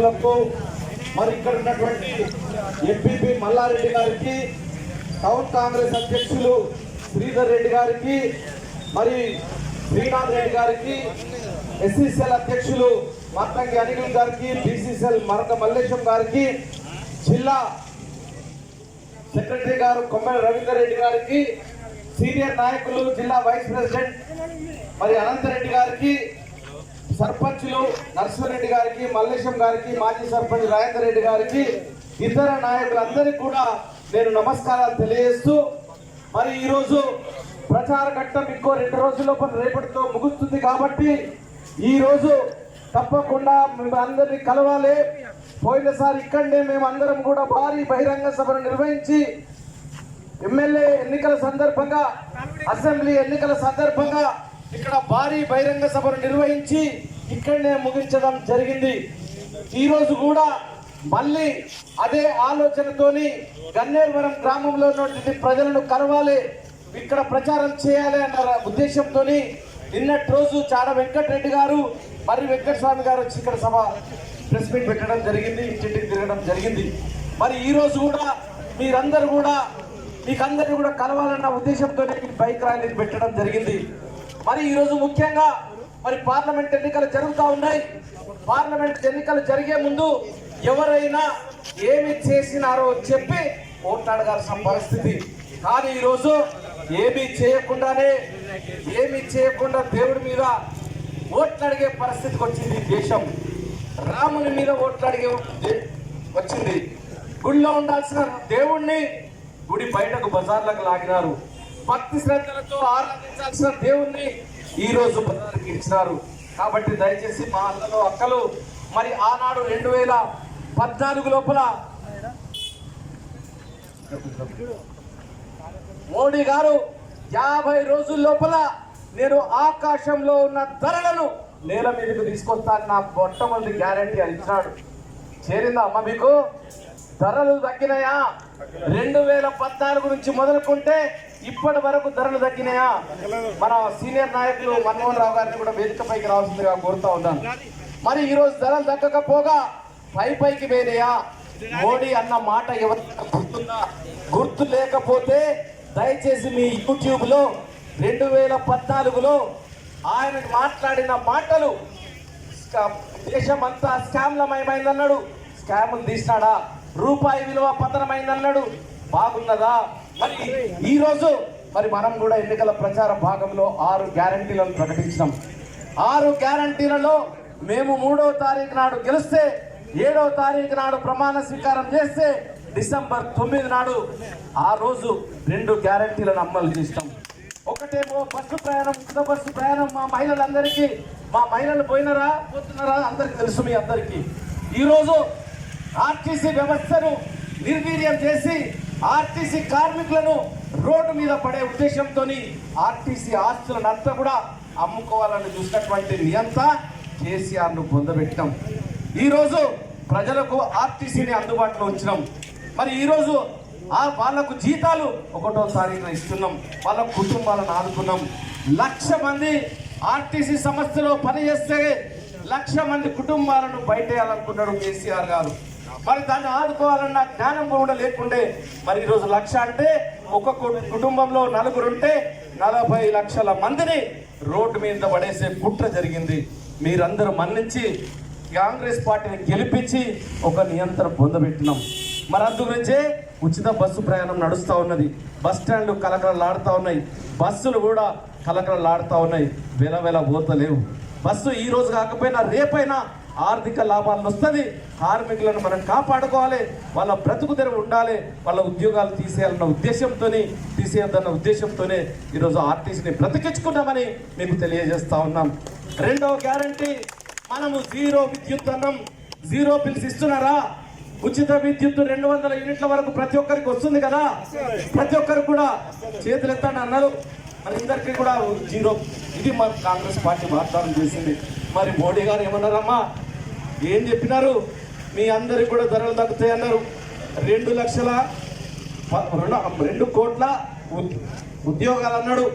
నాయకులకు మరి ఇక్కడ ఉన్నటువంటి ఎంపీపీ మల్లారెడ్డి గారికి టౌన్ కాంగ్రెస్ అధ్యక్షులు శ్రీధర్ రెడ్డి గారికి మరి శ్రీనాథ్ రెడ్డి గారికి ఎస్సీసీఎల్ అధ్యక్షులు మత్తంగి అనిల్ గారికి బీసీసీఎల్ మరక మల్లేశం గారికి జిల్లా సెక్రటరీ గారు కొమ్మెల రవీందర్ రెడ్డి గారికి సీనియర్ నాయకులు జిల్లా వైస్ ప్రెసిడెంట్ మరి అనంతరెడ్డి గారికి సర్పంచ్లు నరసింహారెడ్డి గారికి మల్లేశం గారికి మాజీ సర్పంచ్ రాజేందర్ రెడ్డి గారికి ఇతర నాయకులందరికీ కూడా నేను నమస్కారాలు తెలియజేస్తూ మరి ఈరోజు ప్రచార ఘట్టం ఇంకో రెండు రోజుల లోపల రేపటితో ముగుస్తుంది కాబట్టి ఈరోజు తప్పకుండా మేము అందరినీ కలవాలి. పోయినసారి ఇక్కడనే మేము అందరం కూడా భారీ బహిరంగ సభను నిర్వహించి ఎమ్మెల్యే ఎన్నికల సందర్భంగా అసెంబ్లీ ఎన్నికల సందర్భంగా ఇక్కడ భారీ బహిరంగ సభను నిర్వహించి ఇక్కడనే ముగించడం జరిగింది. ఈరోజు కూడా మళ్ళీ అదే ఆలోచనతోని గన్నేరువరం గ్రామంలో ఉన్నటువంటి ప్రజలను కలవాలి ఇక్కడ ప్రచారం చేయాలి అన్న ఉద్దేశంతో నిన్నటి రోజు చాడ వెంకటరెడ్డి గారు మరి వెంకటస్వామి గారు వచ్చి ఇక్కడ సభ ప్రెస్ మీట్ పెట్టడం జరిగింది ఇంటింటికి తిరగడం జరిగింది. మరి ఈరోజు కూడా మీరందరూ కూడా మీకందరినీ కూడా కలవాలన్న ఉద్దేశంతో బైక్ ర్యాలీ పెట్టడం జరిగింది. మరి ఈరోజు ముఖ్యంగా మరి పార్లమెంట్ ఎన్నికలు జరుగుతూ ఉన్నాయి. పార్లమెంట్ ఎన్నికలు జరిగే ముందు ఎవరైనా ఏమి చేసినారో చెప్పి ఓట్లు అడగాల్సిన పరిస్థితి కానీ ఈరోజు ఏమీ చేయకుండానే ఏమీ చేయకుండా దేవుడి మీద ఓట్లు అడిగే పరిస్థితికి వచ్చింది దేశం. రాముని మీద ఓట్లు అడిగే వచ్చింది. గుడిలో ఉండాల్సిన దేవుణ్ణి గుడి బయటకు బజార్లకు లాగినారు. భక్తి శ్రద్ధలతో ఆరాధించాల్సిన దేవుణ్ణి ఈ రోజు బజార్కి ఇచ్చినారు. కాబట్టి దయచేసి మా అన్నలు అక్కలు మరి ఆనాడు రెండు వేల పద్నాలుగు లోపల మోడీ గారు యాభై రోజుల లోపల నేను ఆకాశంలో ఉన్న ధరలను నేల మీదకు తీసుకొస్తాను నా మొట్టమొదటి గ్యారంటీ అని ఇచ్చినాడు. చేరిందా అమ్మ మీకు? ధరలు తగ్గినాయా? రెండు వేల పద్నాలుగు నుంచి మొదలుకుంటే ఇప్పటి వరకు ధరలు తగ్గినాయా? మన సీనియర్ నాయకులు మన్మోహన్ రావు గారిని కూడా వేదికపైకి రావాల్సిందిగా కోరుతా ఉన్నాను. మరి ఈ రోజు ధరలు తగ్గకపోగా పై పైకి పోయినాయా మోడీ అన్న మాట ఎవరు గుర్తుందా? గుర్తు లేకపోతే దయచేసి మీ యూట్యూబ్లో రెండు వేల పద్నాలుగులో ఆయన మాట్లాడిన మాటలు స్కా- దేశమంతా స్కామ్లమయమైందన్నాడు. స్కాములు తీసినాడా? రూపాయి విలువ పతనమైందన్నాడు. బాగున్నదా? మరి ఈ రోజు మరి మనం కూడా ఎన్నికల ప్రచార భాగంలో ఆరు గ్యారంటీలను ప్రకటించినాం. ఆరు గ్యారంటీలలో మేము మూడో తారీఖు నాడు గెలిస్తే ఏడో తారీఖు నాడు ప్రమాణ స్వీకారం చేస్తే డిసెంబర్ తొమ్మిది నాడు ఆ రోజు రెండు గ్యారంటీలను అమలు చేస్తాం. ఒకటేమో బస్సు ప్రయాణం ఉచిత బస్సు ప్రయాణం మా మహిళలందరికీ మా మహిళలు పోయినరా పోతున్నారా అందరికి తెలుసు మీ అందరికీ. ఈరోజు ఆర్టీసీ వ్యవస్థను నిర్వీర్యం చేసి ఆర్టీసీ కార్మికులను రోడ్డు మీద పడే ఉద్దేశంతో ఆర్టీసీ ఆస్తులనంతా కూడా అమ్ముకోవాలని చూసినటువంటి నియంత కేసీఆర్ను పొందబెట్టాం ఈరోజు ప్రజలకు ఆర్టీసీని అందుబాటులో ఉంచినాం. మరి ఈరోజు ఆ వాళ్ళకు జీతాలు ఒకటో తారీఖున ఇస్తున్నాం. వాళ్ళ కుటుంబాలను ఆదుకున్నాం. లక్ష మంది ఆర్టీసీ సంస్థలో పనిచేస్తే లక్ష మంది కుటుంబాలను బయటేయాలనుకున్నాడు కేసీఆర్ గారు. మరి దాన్ని ఆదుకోవాలన్న జ్ఞానం కూడా లేకుండే మరి ఈరోజు లక్ష అంటే ఒక కుటుంబంలో నలుగురు ఉంటే నలభై లక్షల మందిని రోడ్డు మీద పడేసే కుట్ర జరిగింది. మీరందరూ మన్నించి కాంగ్రెస్ పార్టీని గెలిపించి ఒక నియంత్రణ పొందబెట్టినాం. మరి అందు గురించే ఉచిత బస్సు ప్రయాణం నడుస్తూ ఉన్నది. బస్ స్టాండ్లు కలకలలాడుతూ ఉన్నాయి. బస్సులు కూడా కలకలలాడుతూ ఉన్నాయి. వెల వెల పోతలేవు. బస్సు ఈ రోజు కాకపోయినా రేపైనా ఆర్థిక లాభాలను వస్తుంది కార్మికులను మనం కాపాడుకోవాలి వాళ్ళ బ్రతుకు తెరువు ఉండాలి వాళ్ళ ఉద్యోగాలు తీసేయాలన్న ఉద్దేశంతోనే తీసేయద్దన్న ఉద్దేశంతోనే ఈరోజు ఆర్టీసీని బ్రతికించుకున్నామని మీకు తెలియజేస్తా ఉన్నాం. రెండవ గ్యారంటీ మనము జీరో విద్యుత్ అన్నం జీరో బిల్స్ ఇస్తున్నారా? ఉచిత విద్యుత్ రెండు వందల యూనిట్ల వరకు ప్రతి ఒక్కరికి వస్తుంది కదా? ప్రతి ఒక్కరికి కూడా చేతులు ఎత్తండి అన్నారు. మరి అందరికీ కూడా జీరో. ఇది మన కాంగ్రెస్ పార్టీ వాగ్దానం చేసింది. మరి మోడీ గారు ఏమన్నారమ్మా? ఏం చెప్పినారు? మీ అందరికి కూడా ధరలు తగ్గుతాయి అన్నారు. రెండు లక్షల రెండు రెండు కోట్ల ఉద్- ఉద్యోగాలు అన్నాడు.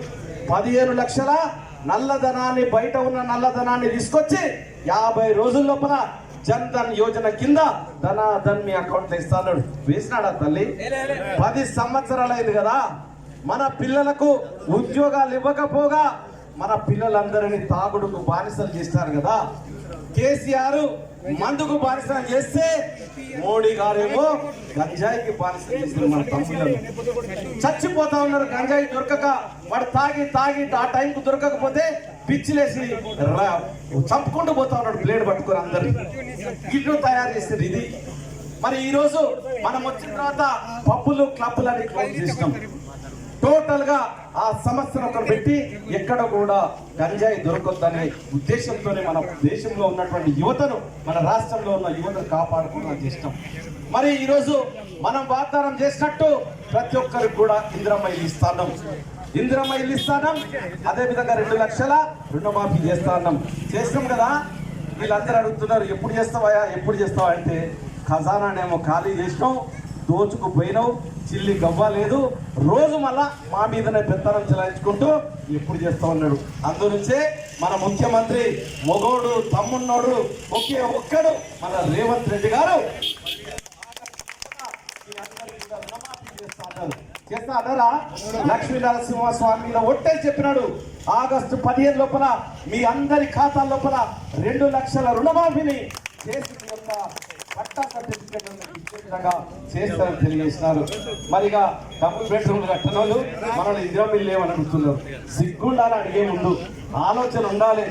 పదిహేను లక్షల నల్లధనాన్ని బయట ఉన్న నల్లధనాన్ని తీసుకొచ్చి యాభై రోజుల లోపల జన్ ధన్ యోజన కింద ధన ధన్ మీ అకౌంట్లో ఇస్తాడు వేసినాడా తల్లి? పది సంవత్సరాలు అయింది కదా. మన పిల్లలకు ఉద్యోగాలు ఇవ్వకపోగా మన పిల్లలందరినీ తాగుడుకు బానిసలు చేస్తారు కదా. కేసీఆర్ మందుకు బానిసలు చేస్తే మోడీ గారేమో గంజాయికి బానిసలు చేస్తారు మన తమ్ముళ్ళను. చచ్చిపోతా ఉన్నారు గంజాయి దొరకక వాడు తాగి తాగి ఆ టైంకు దొరకకపోతే పిచ్చిలేసి చంపుకుంటూ పోతా ఉన్నాడు బ్లేడ్ పట్టుకుని అందరు ఇల్లు తయారు చేస్తారు ఇది. మరి ఈరోజు మనం వచ్చిన తర్వాత పబ్బులు క్లబ్బులు అని క్లోజ్ చేసినాం. టోటల్గా ఆ సమస్యను ఒకరు పెట్టి ఎక్కడ కూడా గంజాయి దొరకొద్దనే ఉద్దేశంతోనే మన దేశంలో ఉన్నటువంటి యువతను మన రాష్ట్రంలో ఉన్న యువతను కాపాడుకోవడం చేస్తాం మరి ఈరోజు మనం వాగ్దానం చేసినట్టు ప్రతి ఒక్కరికి కూడా ఇందిరమ్మ ఇల్లు ఇస్తాం ఇందిరమ్మ ఇల్లు ఇస్తాం అదే విధంగా రెండు లక్షల రుణమాఫీ చేస్తాం చేస్తాం కదా? వీళ్ళందరూ అడుగుతున్నారు ఎప్పుడు చేస్తావా ఎప్పుడు చేస్తావా అంటే ఖజానానేమో ఖాళీ చేసినాం. దోచుకు పోయినావు చిల్లి గవ్వ లేదు. రోజు మళ్ళా మా మీదనే పెత్తనం చెలాయించుకుంటూ ఎప్పుడు చేస్తా ఉన్నాడు. అందునుంచే మన ముఖ్యమంత్రి మొగోడు తమ్మున్నోడు ఒకే ఒక్కడు మన రేవంత్ రెడ్డి గారు. మీ చేస్తా అన్నారా లక్ష్మీ నరసింహస్వామి ఒట్టే చెప్పినాడు. ఆగస్టు పదిహేను లోపల మీ అందరి ఖాతాల లోపల రెండు లక్షల రుణమాఫీని చేసి యొక్క పట్టా సర్టిఫికేట్ విధంగా చేస్తారని తెలియజేస్తున్నారు. మరిగా డబుల్ బెడ్రూమ్ కట్టిన వాళ్ళు మనల్ని ఇద్దరం మిల్లు లేవని అడుగుతున్నారు సిగ్గుండాలని అడిగే ముందు ఆలోచన ఉండాలి.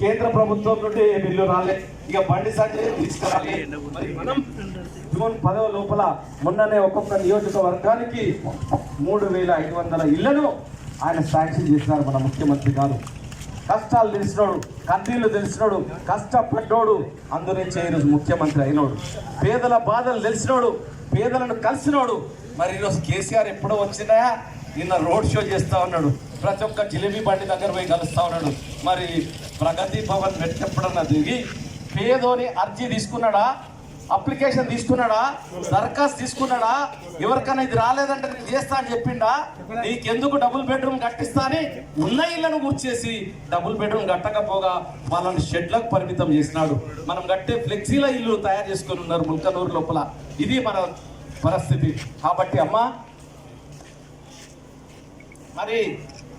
కేంద్ర ప్రభుత్వం నుండి ఏ బిల్లు రాలే. ఇక బండి సంజయ్ తీసుకురాలి. మనం జూన్ పదవ లోపల మొన్ననే ఒక్కొక్క నియోజకవర్గానికి మూడు వేల ఐదు వందల ఇళ్ళను ఆయన శాంక్షన్ చేసినారు మన ముఖ్యమంత్రి గారు. కష్టాలు తెలిసినోడు కన్నీళ్ళు తెలిసినోడు కష్టపడ్డోడు అందునుంచే ఈరోజు ముఖ్యమంత్రి అయినోడు. పేదల బాధలు తెలిసినోడు పేదలను కలిసినోడు. మరి ఈరోజు కేసీఆర్ ఎప్పుడో వచ్చినాయా నిన్న రోడ్ షో చేస్తూ ఉన్నాడు. ప్రతి ఒక్క జిలేబీ బండి దగ్గర పోయి కలుస్తూ ఉన్నాడు. మరి ప్రగతి భవన్ వెట్టెప్పుడన్నా దిగి పేదోని అర్జీ తీసుకున్నాడా? అప్లికేషన్ తీసుకున్నాడా? దరఖాస్తు తీసుకున్నాడా? ఎవరికైనా ఇది రాలేదంటే నేను చేస్తా అని చెప్పిండా? నీకెందుకు డబుల్ బెడ్రూమ్ కట్టిస్తా అని ఉన్న ఇళ్ళను కూర్చేసి డబుల్ బెడ్రూమ్ కట్టకపోగా వాళ్ళని షెడ్లకు పరిమితం చేసినాడు. మనం కట్టే ఫ్లెక్సీల ఇల్లు తయారు చేసుకొని ఉన్నారు ముల్కనూరు లోపల. ఇది మన పరిస్థితి. కాబట్టి అమ్మా మరి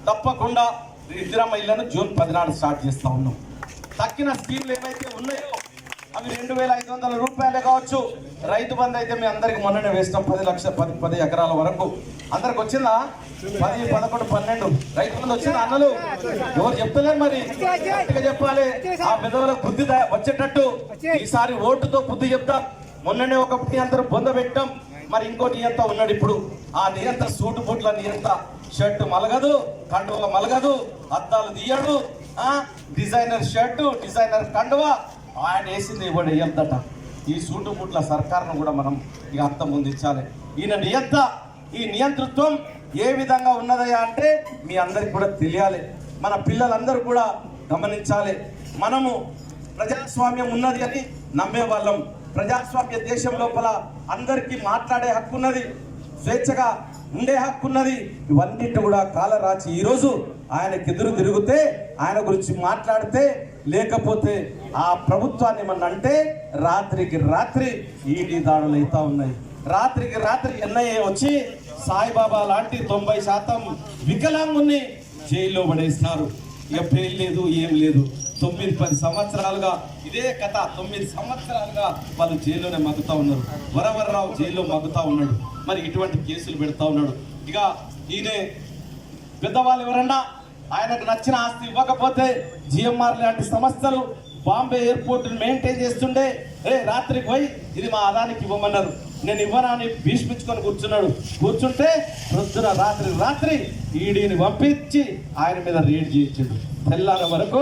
తప్పకుండా ఇందిరమ్మ ఇళ్ళను జూన్ పదినాడు స్టార్ట్ చేస్తా ఉన్నాం. తక్కిన స్కీమ్లు ఏవైతే ఉన్నాయో అవి రెండు వేల ఐదు వందల రూపాయలే కావచ్చు. రైతు బంధు అయితే మీ అందరికి మొన్ననే వేసినాం. పది లక్షల పది పది ఎకరాల వరకు. అందరికి వచ్చిందా? పది పదకొండు పన్నెండు. రైతు బంధు వచ్చిందా అన్నలు? ఎవరు చెప్తలేరు మరి. గట్టిగా చెప్పాలి. ఆ పెదవులకు బుద్ధి వచ్చేటట్టు. ఈసారి ఓటుతో బుద్ధి చెప్తాం. మొన్ననే ఒక అందరు బొంద పెట్టాం. మరి ఇంకో నియంత ఉన్నాడు ఇప్పుడు. ఆ నియంత సూటు బూట్ల నియంత షర్ట్ మలగదు కండువ మలగదు అద్దాలు తీయడు డిజైనర్ షర్టు డిజైనర్ కండువ. ఆయన వేసింది ఇవ్వడు వేయద్దట ఈ సూటుపుట్ల సర్కారును కూడా మనం ఇక అర్థం ముందించాలి ఈయన నియంత ఈ నియంతృత్వం ఏ విధంగా ఉన్నదయ్యా అంటే మీ అందరికి కూడా తెలియాలి. మన పిల్లలందరూ కూడా గమనించాలి. మనము ప్రజాస్వామ్యం ఉన్నది అని నమ్మే వాళ్ళం. ప్రజాస్వామ్య దేశం లోపల అందరికీ మాట్లాడే హక్కు ఉన్నది స్వేచ్ఛగా ఉండే హక్కు ఉన్నది. ఇవన్నిటి కూడా కాలరాచి ఈరోజు ఆయనకి ఎదురు తిరిగితే ఆయన గురించి మాట్లాడితే లేకపోతే ఆ ప్రభుత్వాన్ని ఏమన్నా అంటే రాత్రికి రాత్రి ఈడీ దాడులు అవుతా ఉన్నాయి. రాత్రికి రాత్రి ఎన్ఐఏ వచ్చి సాయిబాబా లాంటి తొంభై శాతం వికలాంగుని జైల్లో పడేసినారు. ఇక బెయిల్ లేదు ఏం లేదు. తొమ్మిది పది సంవత్సరాలుగా ఇదే కథ. తొమ్మిది సంవత్సరాలుగా వాళ్ళు జైల్లోనే మగ్గుతా ఉన్నారు. వరవరరావు జైల్లో మగ్గుతా ఉన్నాడు. మరి ఇటువంటి కేసులు పెడతా ఉన్నాడు. ఇక ఈయనే పెద్దవాళ్ళు ఎవరన్నా ఆయనకు నచ్చిన ఆస్తి ఇవ్వకపోతే జిఎంఆర్ లాంటి సంస్థలు బాంబే ఎయిర్పోర్ట్ మెయింటైన్ చేస్తుండే. ఏ రాత్రికి పోయి ఇది మా అదానికి ఇవ్వమన్నారు. నేను ఇవ్వనా అని భీష్మించుకొని కూర్చున్నాడు. కూర్చుంటే రొద్దున రాత్రి రాత్రి ఈడీని పంపించి ఆయన మీద రేడ్ చేయించాడు. తెల్లార వరకు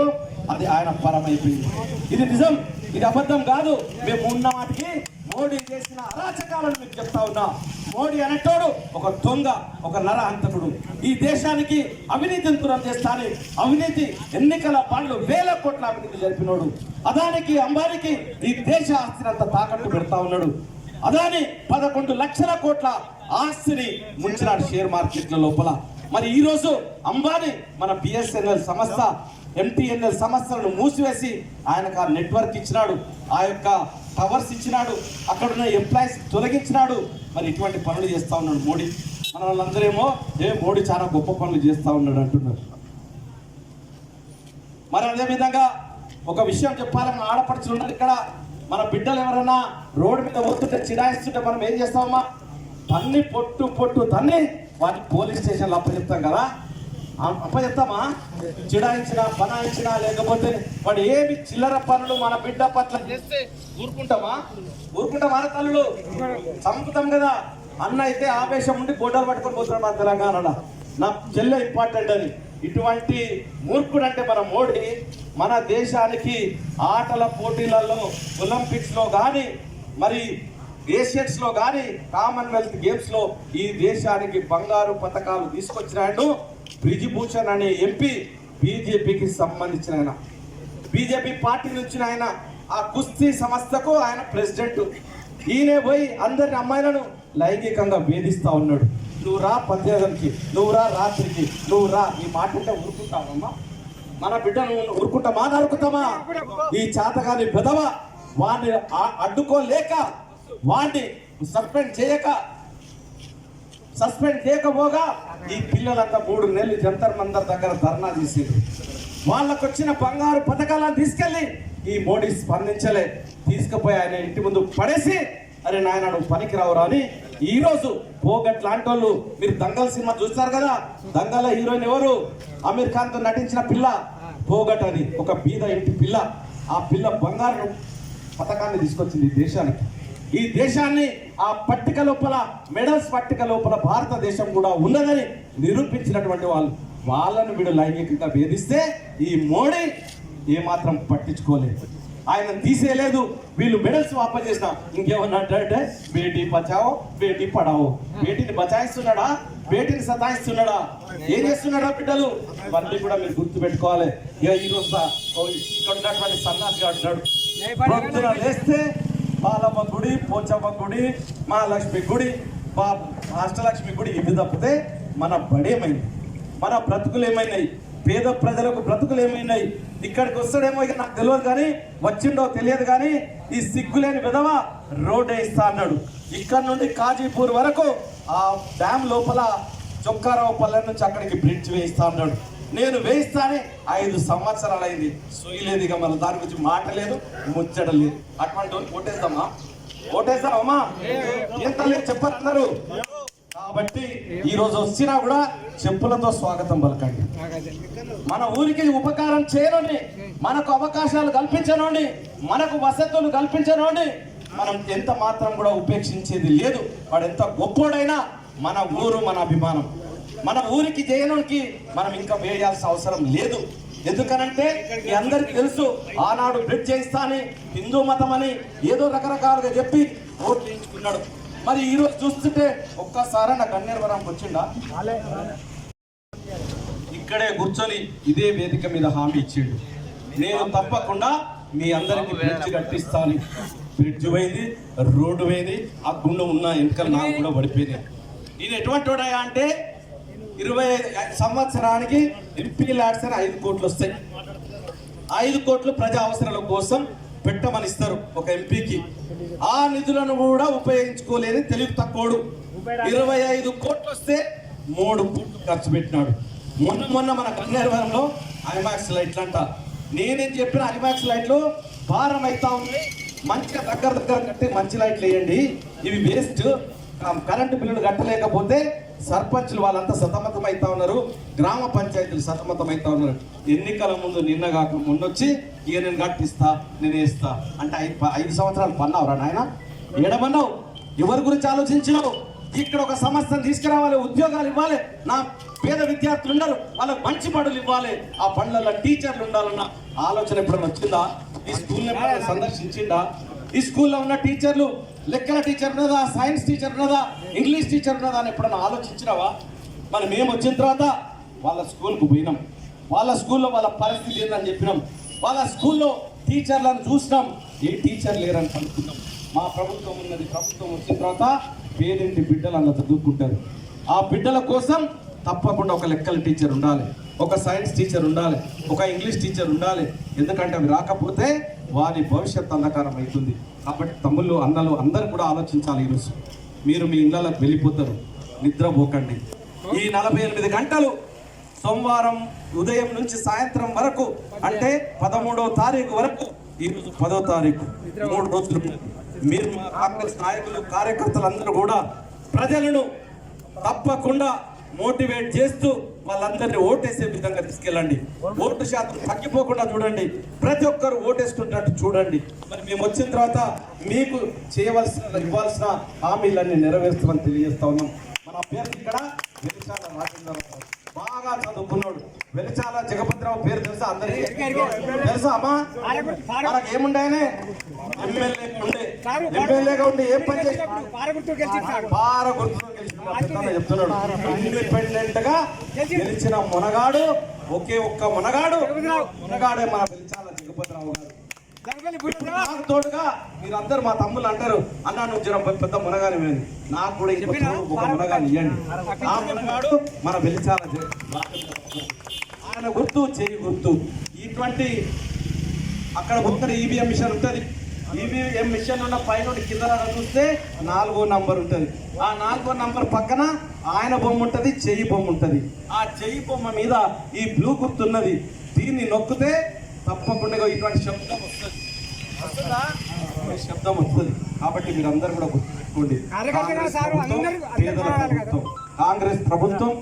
అది ఆయన పరమైపోయింది. ఇది నిజం ఇది అబద్ధం కాదు. మేము ఉన్న వాటికి మోడీ చేసిన అరాచకాలను మీకు చెప్తా ఉన్నా. మోడీ అనేటోడు ఒక దొంగ ఒక నర అంతకుడు ఈ దేశానికి అవినీతిని దూరం చేస్తాని అవినీతి ఎన్నికల పనులు వేల కోట్ల అవినీతి జరిపినోడు. అదానికి అంబానికి ఈ దేశ ఆస్తిని అంత తాకట్టు పెడతా ఉన్నాడు. అదాని పదకొండు లక్షల కోట్ల ఆస్తిని ముంచినాడు షేర్ మార్కెట్ల లోపల. మరి ఈరోజు అంబానీ మన బిఎస్ఎన్ఎల్ సంస్థ ఎంటీఎన్ఎల్ సంస్థలను మూసివేసి ఆయనకు ఆ నెట్వర్క్ ఇచ్చినాడు. ఆ యొక్క టవర్స్ ఇచ్చినాడు. అక్కడ ఉన్న ఎంప్లాయీస్ తొలగించినాడు. మరి ఇటువంటి పనులు చేస్తా ఉన్నాడు మోడీ. మన వాళ్ళందరేమో ఏ మోడీ చాలా గొప్ప పనులు చేస్తా ఉన్నాడు అంటున్నారు. మరి అదే విధంగా ఒక విషయం చెప్పాలని ఆడపడుచులు ఉన్నారు ఇక్కడ. మన బిడ్డలు ఎవరైనా రోడ్డు మీద పోతుంటే చిరాయిస్తుంటే మనం ఏం చేస్తామమ్మా? తన్ని పొట్టు పొట్టు తన్ని వాటిని పోలీస్ స్టేషన్లో అప్పచెప్తాం కదా. అప్ప అప్పచెప్తామా చిడాయించినా బనాయించినా లేకపోతే వాడు ఏమి చిల్లర పనులు మన బిడ్డ పట్ల చేస్తే ఊరుకుంటామా? ఊరుకుంటామా రా తల్లులు? చంపుతాం కదా. అన్న అయితే ఆవేశం ఉండి గోడలు పట్టుకొని పోతున్నాడు మన తెలంగాణలో. నా చెల్లె ఇంపార్టెంట్ అని. ఇటువంటి మూర్ఖుడు అంటే మన మోడీ. మన దేశానికి ఆటల పోటీలలో ఒలింపిక్స్లో కానీ మరి ఏషియన్స్లో కానీ కామన్వెల్త్ గేమ్స్లో ఈ దేశానికి బంగారు పథకాలు తీసుకొచ్చినాడు బ్రిజిభూషణ్ అనే ఎంపీ బీజేపీకి సంబంధించిన ఆయన. బీజేపీ పార్టీ నుంచి ఆయన ఆ కుస్తీ సంస్థకు ఆయన ప్రెసిడెంట్. ఈయనే పోయి అందరి అమ్మాయిలను లైంగికంగా వేధిస్తూ ఉన్నాడు. నువ్వు రా పద్యానికి నువ్వు రా రాత్రికి నువ్వు రా ఈ మాట ఉంటే ఊరుకుంటావమ్మా. మన బిడ్డను ఊరుకుంటామా నరుకుతామా? ఈ చేతగాని పెదవ వాడిని అడ్డుకోలేక వాడిని సస్పెండ్ చేయక సస్పెండ్ చేయకపోగా ఈ పిల్లలంతా మూడు నెలలు జంతర్ మందర్ దగ్గర ధర్నా చేసింది వాళ్ళకు వచ్చిన బంగారు పథకాలను తీసుకెళ్ళి ఈ మోడీ స్పందించలే. తీసుకుపోయి ఆయన ఇంటి ముందు పడేసి అరే నాయన నువ్వు పనికి రావురా అని ఈ రోజు పోగట్ లాంటి వాళ్ళు మీరు దంగల్ సినిమా చూస్తారు కదా దంగల హీరోయిన్ ఎవరు? అమీర్ ఖాన్తో నటించిన పిల్ల పోగట్ అని ఒక బీద ఇంటి పిల్ల. ఆ పిల్ల బంగారు పథకాన్ని తీసుకొచ్చింది ఈ దేశానికి. ఈ దేశాన్ని ఆ పట్టిక లోపల మెడల్స్ పట్టిక లోపల భారతదేశం కూడా ఉన్నదని నిరూపించినటువంటి వాళ్ళు వాళ్ళను వీడు లైంగికంగా వేధిస్తే ఈ మోడీ ఏమాత్రం పట్టించుకోలేదు. ఆయన తీసేయలేదు వీళ్ళు మెడల్స్ వాపస్ చేసిన. ఇంకేమన్నా అంటే బేటీ బచావో బేటీ పడావో. బేటీని బచాయిస్తున్నాడా? బేటీని సతాయిస్తున్నాడా? ఏం చేస్తున్నాడా బిడ్డలు? ఇవన్నీ కూడా మీరు గుర్తు పెట్టుకోవాలి ఇక ఈ ఇక్కడ ఉన్నటువంటి సన్నాసి అంటున్నాడు లేస్తే బాలమ్మ గుడి పోచమ్మ గుడి మహాలక్ష్మి గుడి బా అష్టలక్ష్మి గుడి ఇవి తప్పితే మన బడేమైంది మన బ్రతుకులు ఏమైనాయి పేద ప్రజలకు బ్రతుకులు ఏమైనాయి ఇక్కడికి వస్తాడేమో ఇక నాకు తెలియదు కానీ వచ్చిండో తెలియదు కానీ ఈ సిగ్గులేని విధవ రోడ్ వేస్తా అన్నాడు. ఇక్కడ నుండి కాజీపూర్ వరకు ఆ డ్యామ్ లోపల చొక్కారావు పల్లె నుంచి అక్కడికి బ్రిడ్జ్ వేయిస్తా అన్నాడు. నేను వేయిస్తానే ఐదు సంవత్సరాలైంది సుగిలేదు ఇక మన దాని గురించి మాట లేదు ముచ్చట లేదు. అటువంటి వాళ్ళు ఓటేద్దామా ఓటేస్తామమ్మా ఎంత లేదు చెప్పన్నారు కాబట్టి ఈ రోజు వచ్చినా కూడా చెప్పులతో స్వాగతం పలకండి. మన ఊరికి ఉపకారం చేయనండి మనకు అవకాశాలు కల్పించనండి మనకు వసతులు కల్పించనండి మనం ఎంత మాత్రం కూడా ఉపేక్షించేది లేదు. వాడు ఎంత గొప్పోడైనా మన ఊరు మన అభిమానం. మన ఊరికి జయనునికి మనం ఇంకా వేయాల్సిన అవసరం లేదు. ఎందుకనంటే మీ అందరికి తెలుసు ఆనాడు బ్రిడ్జ్ చేయిస్తా అని హిందూ మతం అని ఏదో రకరకాలుగా చెప్పి ఓట్లు వేయించుకున్నాడు. మరి ఈరోజు చూస్తుంటే ఒక్కసారి నా కన్నేరవరంకి వచ్చిండా? ఇక్కడే కూర్చొని ఇదే వేదిక మీద హామీ ఇచ్చిండు. నేను తప్పకుండా మీ అందరికి బ్రిడ్జ్ కట్టిస్తాను. బ్రిడ్జ్ పోయింది రోడ్డు పోయింది ఆ గుండె ఉన్న వెనుకలు నాకు కూడా పడిపోయింది. ఇది ఎటువంటి వాడయా అంటే ఇరవై ఐదు సంవత్సరానికి ఎంపీ ల్యాడ్స్ అని ఐదు కోట్లు వస్తాయి. ఐదు కోట్లు ప్రజా అవసరాల కోసం పెట్టమని ఇస్తారు ఒక ఎంపీకి. ఆ నిధులను కూడా ఉపయోగించుకోలేని తెలివి తక్కువడు. ఇరవై ఐదు కోట్లు వస్తే మూడు కోట్లు ఖర్చు పెట్టినాడు. మొన్న మొన్న మన కన్యారవరంలో ఐమాక్స్ లైట్లు అంట నేనేం చెప్పిన ఐమాక్స్ లైట్లు భారం అవుతా ఉంది మంచిగా దగ్గర దగ్గర కట్టి మంచి లైట్లు వేయండి. ఇవి వేస్ట్. కరెంటు బిల్లులు కట్టలేకపోతే సర్పంచ్లు వాళ్ళంతా సతమతం అవుతా ఉన్నారు. గ్రామ పంచాయతీలు సతమతం అవుతా ఉన్నారు. ఎన్నికల ముందు నిన్న కాక ముందొచ్చి ఇక నేను కట్టిస్తా నేను వేస్తా. అంటే ఐదు ఐదు సంవత్సరాలు పన్నావురా నాయన? ఏడమన్నావు? ఎవరి గురించి ఆలోచించినావు? ఇక్కడ ఒక సంస్థను తీసుకురావాలి ఉద్యోగాలు ఇవ్వాలి. నా పేద విద్యార్థులు ఉన్నారు వాళ్ళకి మంచి పనులు ఇవ్వాలి. ఆ పనులలో టీచర్లు ఉండాలన్న ఆలోచన ఎప్పుడైనా వచ్చిందా? ఈ స్కూల్ని సందర్శించిందా? ఈ స్కూల్లో ఉన్న టీచర్లు లెక్కల టీచర్ ఉన్నదా సైన్స్ టీచర్ ఉన్నదా ఇంగ్లీష్ టీచర్ ఉన్నదా అని ఎప్పుడన్నా ఆలోచించినావా? మరి మేము వచ్చిన తర్వాత వాళ్ళ స్కూల్కు పోయినాం. వాళ్ళ స్కూల్లో వాళ్ళ పరిస్థితి ఏందని చెప్పినాం. వాళ్ళ స్కూల్లో టీచర్లను చూసినాం. ఏ టీచర్ లేరని కనుక్కున్నాం మా ప్రభుత్వం ఉన్నది ప్రభుత్వం వచ్చిన తర్వాత పేదింటి బిడ్డలు అలా చదువుకుంటారు. ఆ బిడ్డల కోసం తప్పకుండా ఒక లెక్కల టీచర్ ఉండాలి. ఒక సైన్స్ టీచర్ ఉండాలి. ఒక ఇంగ్లీష్ టీచర్ ఉండాలి. ఎందుకంటే అవి రాకపోతే వారి భవిష్యత్ అంధకారం అవుతుంది. కాబట్టి తమ్ముళ్ళు అన్నలు అందరూ కూడా ఆలోచించాలి ఈరోజు. మీరు మీ ఇళ్ళకి వెళ్ళిపోతారు. నిద్రపోకండి ఈ నలభై ఎనిమిది గంటలు సోమవారం ఉదయం నుంచి సాయంత్రం వరకు అంటే పదమూడవ తారీఖు వరకు ఈరోజు పదో తారీఖు మూడు రోజులు. మీరు మా కాంగ్రెస్ నాయకులు కార్యకర్తలు అందరూ కూడా ప్రజలను తప్పకుండా మోటివేట్ చేస్తూ వాళ్ళందరినీ ఓటేసే విధంగా తీసుకెళ్ళండి. ఓటు శాతం తగ్గిపోకుండా చూడండి. ప్రతి ఒక్కరు ఓటేస్తున్నట్టు చూడండి. మరి మేము వచ్చిన తర్వాత మీకు చేయవలసిన ఇవ్వాల్సిన హామీలన్నీ నెరవేరుస్తామని తెలియజేస్తా ఉన్నాం. మన అభ్యర్థి ఇక్కడ వెలిచాల రాజేంద్రరావు బాగా చదువుకున్నాడు వెలిచాల జగపతిరావు పేరు తెలుసా అందరికీ తెలుసా అమ్మా మనకు ఏముండాయనే ఎమ్మెల్యేగా ఉండి ఏం పని చేసి చెప్తున్నాడు ఇండిపెండెంట్గా గెలిచిన మునగాడు ఒకే ఒక్క మునగాడు మునగాడే మన వెలిచాల జగపతిరావు గారు తోడుగా మీరందరూ మా తమ్ముళ్ళు అంటారు అన్న నువ్వు జర పెద్ద మునగాని వేయండి. నాకు కూడా ఇంకో తోడు ఒక మునగాని ఇవ్వండి ఆ మునగాడు మన వెలిచాల ఆయన గుర్తు చేయి గుర్తు. ఇటువంటి అక్కడ ముందర ఈవీఎం మిషన్ ఉంటుంది. ఈవీఎం మిషన్ ఉన్న పైన కింద చూస్తే నాలుగో నంబర్ ఉంటుంది. ఆ నాలుగో నంబర్ పక్కన ఆయన బొమ్మ ఉంటుంది చెయ్యి బొమ్మ ఉంటుంది. ఆ చెయ్యి బొమ్మ మీద ఈ బ్లూ గుర్తున్నది. దీన్ని నొక్కితే తప్పకుండా ఇటువంటి శబ్దం వస్తుంది. శబ్దం వస్తుంది. కాబట్టి కూడా ప్రభుత్వం అందరూ అందరూ ప్రభుత్వం కాంగ్రెస్ ప్రభుత్వం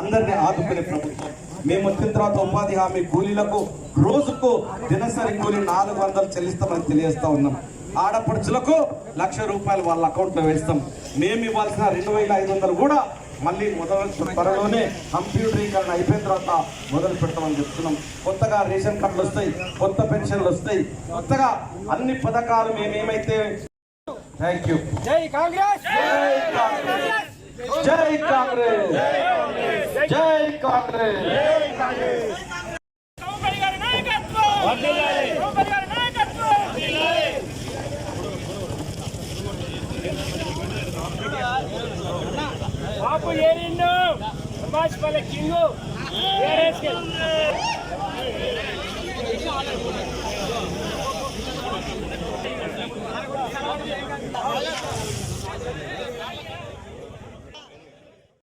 అందరినీ ఆదుకునే ప్రభుత్వం. మేము వచ్చిన తర్వాత ఉపాధి హామీ కూలీలకు రోజుకు దినసరి కూలీ నాలుగు వందలు చెల్లిస్తామని తెలియజేస్తా ఉన్నాం. ఆడపడుచులకు లక్ష రూపాయలు వాళ్ళ అకౌంట్లో వేస్తాం. మేము ఇవ్వాల్సిన రెండు వేల ఐదు వందలు కూడా మళ్ళీ మొదలు త్వరలోనే కంప్యూటరీకరణ అయిపోయిన తర్వాత మొదలు పెడతామని చెప్తున్నాం. కొత్తగా రేషన్ కార్డులు వస్తాయి కొత్త పెన్షన్లు వస్తాయి కొత్తగా అన్ని పథకాలు మేమేమైతే థ్యాంక్ యూ జై కాంగ్రెస్! జై కాంగ్రెస్! జై కాంగ్రెస్! బాపు ఏరిండు సుభాష్ పల్లె కింగు. ఏరేసుకెళ్ళి